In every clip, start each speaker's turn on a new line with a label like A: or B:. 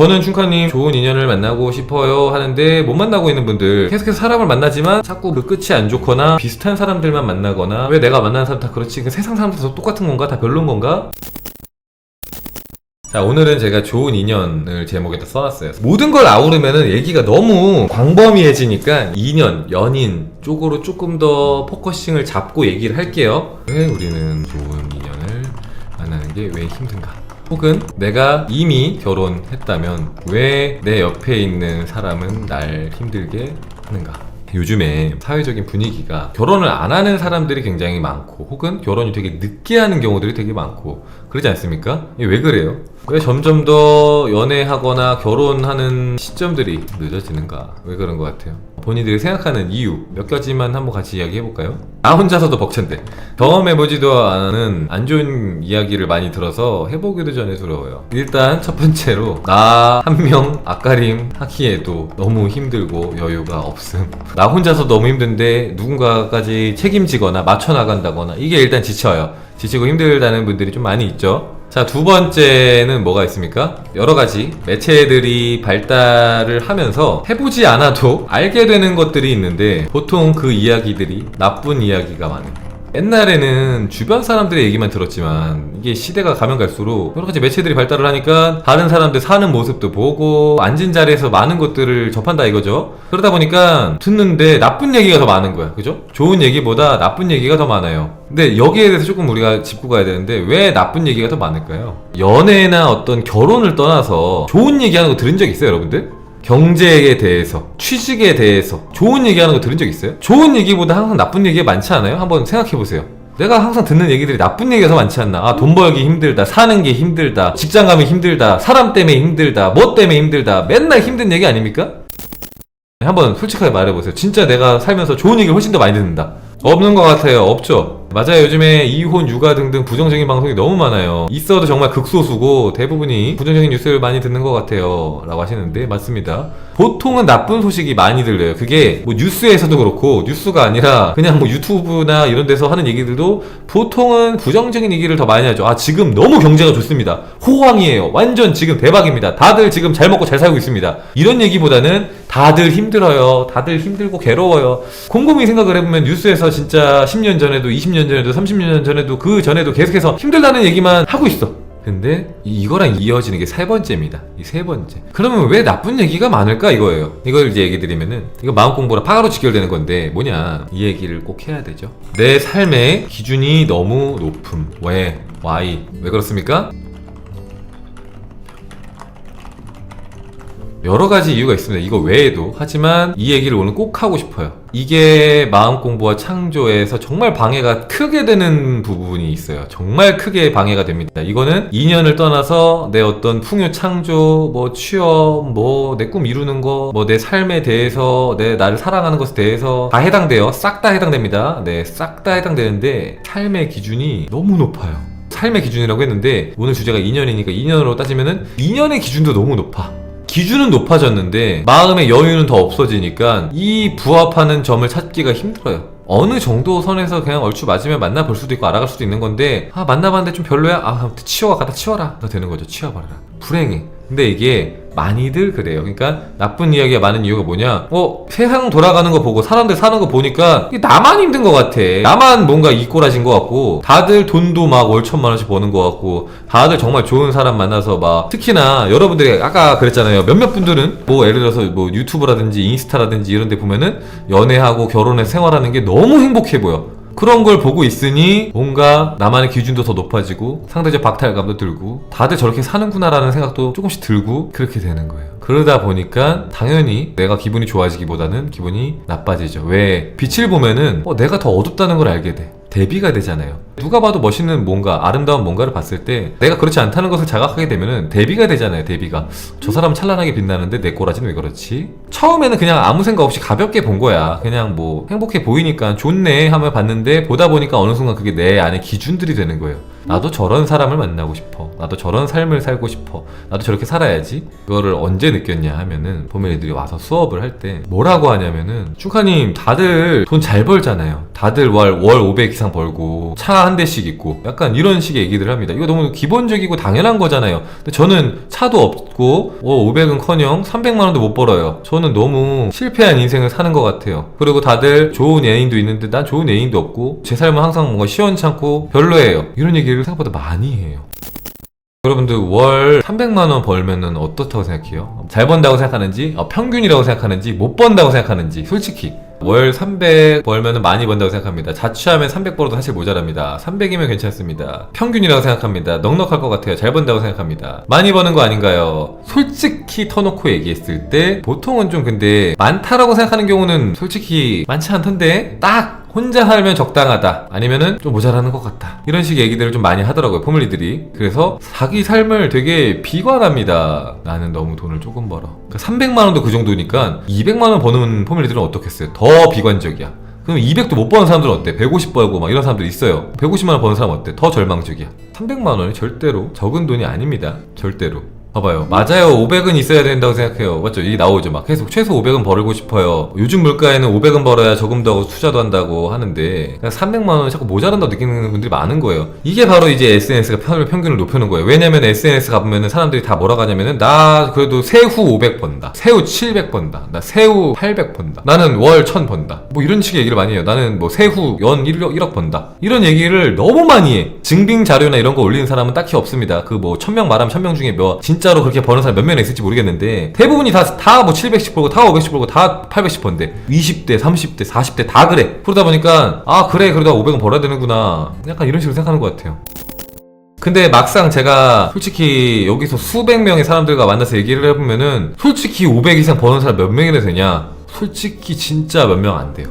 A: 저는 춘카님 좋은 인연을 만나고 싶어요 하는데 못 만나고 있는 분들. 계속해서 사람을 만나지만 자꾸 그 끝이 안 좋거나 비슷한 사람들만 만나거나 왜 내가 만나는 사람 다 그렇지? 그 세상 사람들 다 똑같은 건가? 다 별론 건가? 자 오늘은 제가 좋은 인연을 제목에다 써놨어요. 모든 걸 아우르면은 얘기가 너무 광범위해지니까 인연, 연인 쪽으로 조금 더 포커싱을 잡고 얘기를 할게요. 왜 우리는 좋은 인연을 만나는 게 왜 힘든가 혹은 내가 이미 결혼했다면 왜 내 옆에 있는 사람은 날 힘들게 하는가 요즘에 사회적인 분위기가 결혼을 안 하는 사람들이 굉장히 많고 혹은 결혼이 되게 늦게 하는 경우들이 되게 많고 그러지 않습니까? 왜 그래요? 왜 점점 더 연애하거나 결혼하는 시점들이 늦어지는가? 왜 그런 것 같아요? 본인들이 생각하는 이유 몇 가지만 한번 같이 이야기해 볼까요? 나 혼자서도 벅찬데. 경험해 보지도 않은 안 좋은 이야기를 많이 들어서 해보기도 전에 두려워요. 일단 첫 번째로 나 한명 앞가림 하기에도 너무 힘들고 여유가 없음. 나 혼자서 너무 힘든데 누군가까지 책임지거나 맞춰 나간다거나 이게 일단 지쳐요. 지치고 힘들다는 분들이 좀 많이 있죠 자, 두 번째는 뭐가 있습니까? 여러 가지 매체들이 발달을 하면서 해보지 않아도 알게 되는 것들이 있는데 보통 그 이야기들이 나쁜 이야기가 많아요. 옛날에는 주변 사람들의 얘기만 들었지만 이게 시대가 가면 갈수록 여러 가지 매체들이 발달을 하니까 다른 사람들 사는 모습도 보고 앉은 자리에서 많은 것들을 접한다 이거죠. 그러다 보니까 듣는데 나쁜 얘기가 더 많은 거야. 그죠? 좋은 얘기보다 나쁜 얘기가 더 많아요. 근데 여기에 대해서 조금 우리가 짚고 가야 되는데 왜 나쁜 얘기가 더 많을까요? 연애나 어떤 결혼을 떠나서 좋은 얘기하는 거 들은 적 있어요, 여러분들? 경제에 대해서, 취직에 대해서 좋은 얘기하는 거 들은 적 있어요? 좋은 얘기보다 항상 나쁜 얘기가 많지 않아요? 한번 생각해 보세요. 내가 항상 듣는 얘기들이 나쁜 얘기가 더 많지 않나? 아, 돈 벌기 힘들다, 사는 게 힘들다, 직장 가면 힘들다, 사람 때문에 힘들다, 뭐 때문에 힘들다, 맨날 힘든 얘기 아닙니까? 한번 솔직하게 말해보세요. 진짜 내가 살면서 좋은 얘기를 훨씬 더 많이 듣는다. 없는 것 같아요. 없죠? 맞아요. 요즘에 이혼, 육아 등등 부정적인 방송이 너무 많아요. 있어도 정말 극소수고 대부분이 부정적인 뉴스를 많이 듣는 것 같아요. 라고 하시는데 맞습니다. 보통은 나쁜 소식이 많이 들려요. 그게 뭐 뉴스에서도 그렇고 뉴스가 아니라 그냥 뭐 유튜브나 이런 데서 하는 얘기들도 보통은 부정적인 얘기를 더 많이 하죠. 아, 지금 너무 경제가 좋습니다. 호황이에요. 완전 지금 대박입니다. 다들 지금 잘 먹고 잘 살고 있습니다. 이런 얘기보다는 다들 힘들어요. 다들 힘들고 괴로워요. 곰곰이 생각을 해보면 뉴스에서 진짜 10년 전에도 20년 전에도 30년 전에도 그 전에도 계속해서 힘들다는 얘기만 하고 있어. 근데 이- 이거랑 이어지는 게 세 번째입니다. 이 세 번째. 그러면 왜 나쁜 얘기가 많을까 이거예요. 이걸 이제 얘기 드리면은 이거 마음 공부랑 파가로 직결되는 건데 뭐냐 이 얘기를 꼭 해야 되죠. 내 삶의 기준이 너무 높음. 왜? why? 왜 그렇습니까? 여러 가지 이유가 있습니다. 이거 외에도. 하지만 이 얘기를 오늘 꼭 하고 싶어요. 이게 마음 공부와 창조에서 정말 방해가 크게 되는 부분이 있어요. 정말 크게 방해가 됩니다. 이거는 인연을 떠나서 내 어떤 풍요 창조, 뭐 취업, 뭐 내 꿈 이루는 거, 뭐 내 삶에 대해서, 내 나를 사랑하는 것에 대해서 다 해당돼요. 싹 다 해당됩니다. 네, 싹 다 해당되는데 삶의 기준이 너무 높아요. 삶의 기준이라고 했는데 오늘 주제가 인연이니까 인연으로 따지면은 인연의 기준도 너무 높아. 기준은 높아졌는데 마음의 여유는 더 없어지니까 이 부합하는 점을 찾기가 힘들어요. 어느 정도 선에서 그냥 얼추 맞으면 만나볼 수도 있고 알아갈 수도 있는 건데 아 만나봤는데 좀 별로야? 아 치워가 갖다 치워라 더 되는 거죠 치워버려라 불행해 근데 이게 많이들 그래요. 그러니까 나쁜 이야기가 많은 이유가 뭐냐? 어 세상 돌아가는 거 보고 사람들 사는 거 보니까 나만 힘든 것 같아. 나만 뭔가 이꼬라진 것 같고 다들 돈도 막 월 천만 원씩 버는 것 같고 다들 정말 좋은 사람 만나서 막 특히나 여러분들이 아까 그랬잖아요. 몇몇 분들은 뭐 예를 들어서 뭐 유튜브라든지 인스타라든지 이런 데 보면은 연애하고 결혼해서 생활하는 게 너무 행복해 보여 그런 걸 보고 있으니 뭔가 나만의 기준도 더 높아지고 상대적 박탈감도 들고 다들 저렇게 사는구나라는 생각도 조금씩 들고 그렇게 되는 거예요. 그러다 보니까 당연히 내가 기분이 좋아지기보다는 기분이 나빠지죠. 왜? 빛을 보면은 어, 내가 더 어둡다는 걸 알게 돼. 대비가 되잖아요. 누가 봐도 멋있는 뭔가, 아름다운 뭔가를 봤을 때 내가 그렇지 않다는 것을 자각하게 되면은 대비가 되잖아요, 대비가. 저 사람은 찬란하게 빛나는데 내 꼬라지는 왜 그렇지? 처음에는 그냥 아무 생각 없이 가볍게 본 거야. 그냥 뭐 행복해 보이니까 좋네 하며 봤는데 보다 보니까 어느 순간 그게 내 안에 기준들이 되는 거예요. 나도 저런 사람을 만나고 싶어. 나도 저런 삶을 살고 싶어. 나도 저렇게 살아야지. 그거를 언제 느꼈냐 하면은 보면 애들이 와서 수업을 할 때 뭐라고 하냐면은 축하님 다들 돈 잘 벌잖아요. 다들 월, 월 500 이상 벌고 차 한 대씩 있고 약간 이런 식의 얘기들 합니다. 이거 너무 기본적이고 당연한 거잖아요. 근데 저는 차도 없고 월 500은 커녕 300만 원도 못 벌어요. 저는 너무 실패한 인생을 사는 것 같아요. 그리고 다들 좋은 애인도 있는데 난 좋은 애인도 없고 제 삶은 항상 뭔가 시원찮고 별로예요. 이런 얘기 를 생각보다 많이 해요. 여러분들 월 300만 원 벌면은 어떻다고 생각해요? 잘 번다고 생각하는지, 어, 평균이라고 생각하는지, 못 번다고 생각하는지, 솔직히. 월 300 벌면은 많이 번다고 생각합니다. 자취하면 300 벌어도 사실 모자랍니다. 300이면 괜찮습니다. 평균이라고 생각합니다. 넉넉할 것 같아요. 잘 번다고 생각합니다. 많이 버는 거 아닌가요? 솔직히 터놓고 얘기했을 때 보통은 좀 근데 많다라고 생각하는 경우는 솔직히 많지 않던데 딱 혼자 살면 적당하다. 아니면은 좀 모자라는 것 같다. 이런 식의 얘기들을 좀 많이 하더라고요 포물리들이. 그래서 자기 삶을 되게 비관합니다. 나는 너무 돈을 조금 벌어. 그러니까 300만 원도 그 정도니까 200만 원 버는 포물리들은 어떻겠어요? 더 비관적이야. 그럼 200도 못 버는 사람들은 어때? 150 벌고 막 이런 사람들 있어요. 150만 원 버는 사람 어때? 더 절망적이야. 300만 원이 절대로 적은 돈이 아닙니다. 절대로 봐봐요. 맞아요. 500은 있어야 된다고 생각해요. 맞죠? 이 나오죠. 막 계속 최소 500은 벌고 싶어요. 요즘 물가에는 500은 벌어야 조금 더 투자도 한다고 하는데 300만 원이 자꾸 모자란다고 느끼는 분들이 많은 거예요. 이게 바로 이제 SNS가 평, 평균을 높여놓은 거예요. 왜냐면 SNS 가보면은 사람들이 다 뭐라고 하냐면은 나 그래도 세후 500 번다. 세후 700 번다. 나 세후 800 번다. 나는 월 1000 번다. 뭐 이런 식의 얘기를 많이 해요. 나는 뭐 세후 연 1억, 1억 번다. 이런 얘기를 너무 많이 해. 증빙 자료나 이런 거 올리는 사람은 딱히 없습니다. 그 뭐 1000명 말하면 1000명 중에 몇 진 짜로 그렇게 버는 사람 몇 명이나 있을지 모르겠는데 대부분이 다 다 뭐 700씩 벌고 다 500씩 벌고 다 800씩 번데 20대 30대 40대 다 그래. 그러다 보니까 아 그래. 그러다 500은 벌어야 되는구나. 약간 이런 식으로 생각하는 것 같아요. 근데 막상 제가 솔직히 여기서 수백 명의 사람들과 만나서 얘기를 해보면은 솔직히 500 이상 버는 사람 몇 명이나 되냐? 솔직히 진짜 몇 명 안 돼요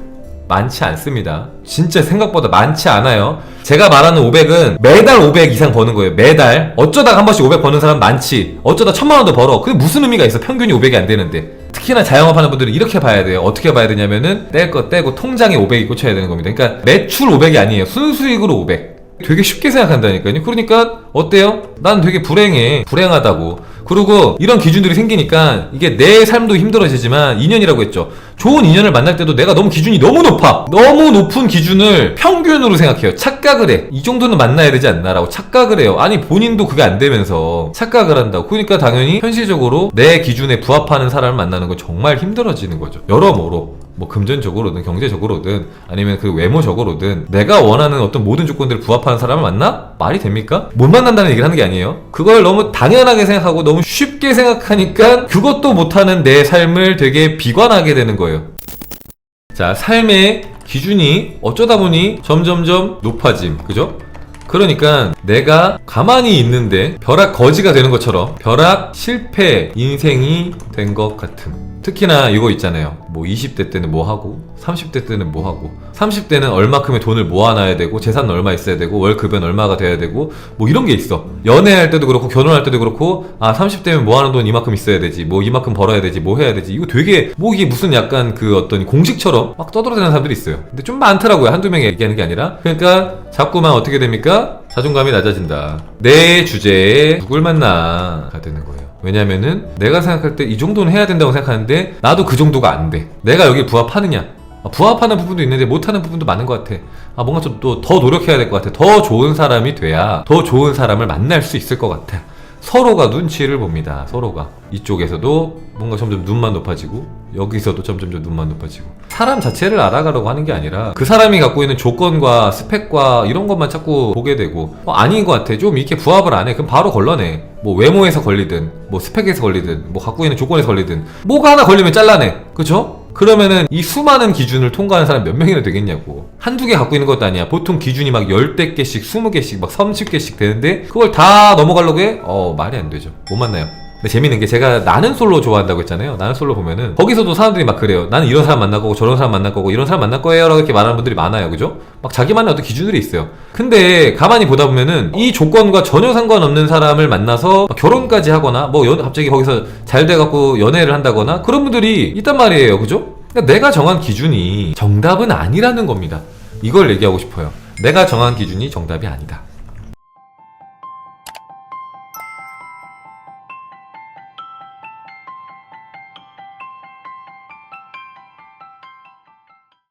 A: 많지 않습니다. 진짜 생각보다 많지 않아요. 제가 말하는 500은 매달 500 이상 버는 거예요. 매달. 어쩌다가 한 번씩 500 버는 사람 많지. 어쩌다 천만 원도 벌어. 그게 무슨 의미가 있어? 평균이 500이 안 되는데. 특히나 자영업 하는 분들은 이렇게 봐야 돼요. 어떻게 봐야 되냐면은 뗄 거 떼고 통장에 500이 꽂혀야 되는 겁니다. 그러니까 매출 500이 아니에요. 순수익으로 500. 되게 쉽게 생각한다니까요. 그러니까 어때요? 난 되게 불행해. 불행하다고. 그리고 이런 기준들이 생기니까 이게 내 삶도 힘들어지지만 인연이라고 했죠. 좋은 인연을 만날 때도 내가 너무 기준이 너무 높아. 너무 높은 기준을 평균으로 생각해요. 착각을 해. 이 정도는 만나야 되지 않나라고 착각을 해요. 아니 본인도 그게 안 되면서 착각을 한다고. 그러니까 당연히 현실적으로 내 기준에 부합하는 사람을 만나는 건 정말 힘들어지는 거죠. 여러모로. 뭐 금전적으로든 경제적으로든 아니면 그 외모적으로든 내가 원하는 어떤 모든 조건들을 부합하는 사람을 만나? 말이 됩니까? 못 만난다는 얘기를 하는 게 아니에요. 그걸 너무 당연하게 생각하고 너무 쉽게 생각하니까 그것도 못하는 내 삶을 되게 비관하게 되는 거예요. 자, 삶의 기준이 어쩌다 보니 점점점 높아짐. 그죠? 그러니까 내가 가만히 있는데 벼락 거지가 되는 것처럼 벼락 실패 인생이 된 것 같음. 특히나 이거 있잖아요. 뭐 20대 때는 뭐 하고 30대 때는 뭐 하고 30대는 얼마큼의 돈을 모아놔야 되고 재산은 얼마 있어야 되고 월 급여는 얼마가 돼야 되고 뭐 이런 게 있어. 연애할 때도 그렇고 결혼할 때도 그렇고 아 30대면 모아놓은 돈 이만큼 있어야 되지 뭐 이만큼 벌어야 되지 뭐 해야 되지 이거 되게 뭐 이게 무슨 약간 그 어떤 공식처럼 막 떠들어대는 사람들이 있어요. 근데 좀 많더라고요. 한두 명이 얘기하는 게 아니라 그러니까 자꾸만 어떻게 됩니까? 자존감이 낮아진다. 내 주제에 누굴 만나가 되는 거예요. 왜냐면은 내가 생각할 때 이 정도는 해야 된다고 생각하는데 나도 그 정도가 안 돼. 내가 여기 부합하느냐? 아, 부합하는 부분도 있는데 못하는 부분도 많은 것 같아. 아 뭔가 좀 또 더 노력해야 될 것 같아. 더 좋은 사람이 돼야 더 좋은 사람을 만날 수 있을 것 같아. 서로가 눈치를 봅니다. 서로가. 이쪽에서도 뭔가 점점 눈만 높아지고 여기서도 점점점 눈만 높아지고. 사람 자체를 알아가려고 하는 게 아니라 그 사람이 갖고 있는 조건과 스펙과 이런 것만 자꾸 보게 되고 어, 아닌 것 같아. 좀 이렇게 부합을 안 해. 그럼 바로 걸러내. 뭐 외모에서 걸리든 뭐 스펙에서 걸리든 뭐 갖고 있는 조건에서 걸리든 뭐가 하나 걸리면 잘라내. 그쵸? 그러면은 이 수많은 기준을 통과하는 사람 몇 명이나 되겠냐고. 한두 개 갖고 있는 것도 아니야. 보통 기준이 막 열대 개씩, 스무 개씩, 막 삼십 개씩 되는데 그걸 다 넘어가려고 해? 어, 말이 안 되죠. 못 만나요. 근데 재밌는 게 제가 나는 솔로 좋아한다고 했잖아요. 나는 솔로 보면은 거기서도 사람들이 막 그래요. 나는 이런 사람 만날 거고 저런 사람 만날 거고 이런 사람 만날 거예요라고 이렇게 말하는 분들이 많아요. 그죠? 막 자기만의 어떤 기준들이 있어요. 근데 가만히 보다 보면은 이 조건과 전혀 상관없는 사람을 만나서 막 결혼까지 하거나 뭐 연- 갑자기 거기서 잘 돼갖고 연애를 한다거나 그런 분들이 있단 말이에요. 그죠? 그러니까 내가 정한 기준이 정답은 아니라는 겁니다. 이걸 얘기하고 싶어요. 내가 정한 기준이 정답이 아니다.